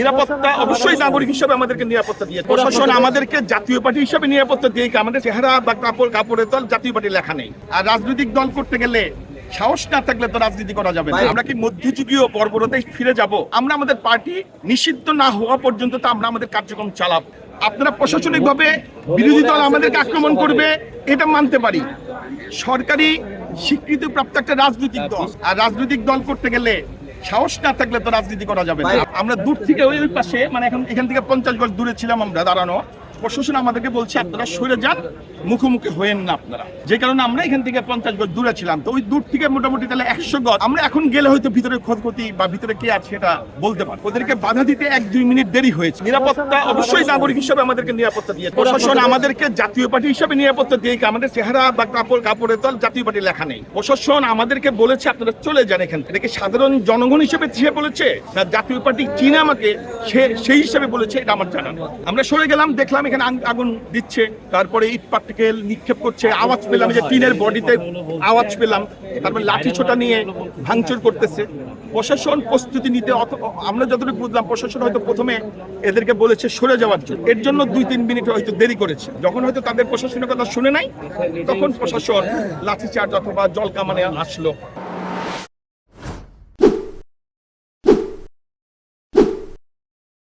নিরাপত্তা অবশ্যই নাগরিক হিসাবে আমাদেরকে নিরাপত্তা দিয়ে প্রশাসন আমাদেরকে জাতীয় পার্টি হিসাবে নিরাপত্তা দিয়ে আমাদের চেহারা বা কাপড় কাপড়ের দল জাতীয় পার্টি লেখা নেই। আর রাজনৈতিক দল করতে গেলে সাহস না থাকলে তো রাজনীতি করা যাবে না। আমরা কি মধ্যযুগীয় বর্বরতায় ফিরে যাব? আমরা আমাদের পার্টি নিষিদ্ধ না হওয়া পর্যন্ত তো আমরা আমাদের কার্যক্রম চালাবো। আপনারা প্রশাসনিকভাবে বিরোধী দল আমাদেরকে আক্রমণ করবে এটা মানতে পারি। সরকারি স্বীকৃতিপ্রাপ্ত একটা রাজনৈতিক দল। আর রাজনৈতিক দল করতে গেলে সাহস না থাকলে তো রাজনীতি করা যাবে না। আমরা দূর থেকে ওই ওই পাশে মানে এখন এখান থেকে পঞ্চাশ গজ দূরে ছিলাম আমরা দাঁড়ানো। প্রশাসন আমাদেরকে বলছে, আপনারা সরে যান, মুখোমুখি হয়েন না আপনারা। যে কারণে আমরা এখান থেকে পঞ্চাশ গজ দূরে ছিলাম। তো ওই দূর থেকে মোটামুটি তাহলে একশো গজ। আমরা এখন গেলে হয়তো ভিতরে ক্ষতি বা ভিতরে কে আছে সেটা বলতে পারি ওদেরকে বাধা দিতে এক দুই মিনিট দেরি হয়েছে। নিরাপত্তা অবশ্যই নাগরিক হিসাবে আমাদেরকে নিরাপত্তা দিয়ে প্রশাসন আমাদেরকে জাতীয় পার্টি হিসাবে নিরাপত্তা দিয়ে আমাদের চেহারা বা কাপড় কাপড়ের দল জাতীয় পার্টি লেখা নেই। প্রশাসন আমাদেরকে বলেছে, আপনারা চলে যান এখান থেকে। সাধারণ জনগণ হিসেবে সে বলেছে, না জাতীয় পার্টি চীন আমাকে সে সেই হিসাবে বলেছে, এটা আমার জানা। আমরা সরে গেলাম, দেখলাম এখানে আগুন দিচ্ছে, তারপরে ইট পার্টিকেল নিক্ষেপ করছে, আওয়াজ পেলাম যে টিনের বডিতে আওয়াজ পেলাম, তারপরে লাঠি ছোটা নিয়ে ভাঙচুর করতেছে। প্রশাসন প্রস্তুতি নিতে আমরা যতটুকু বুঝলাম, প্রশাসন হয়তো প্রথমে এদেরকে বলেছে সরে যাওয়ার জন্য। এর জন্য দুই তিন মিনিট হয়তো দেরি করেছে। যখন হয়তো তাদের প্রশাসনের কথা শুনে নাই, তখন প্রশাসন লাঠি লাঠিচার্জ অথবা জল কামানে আসলো।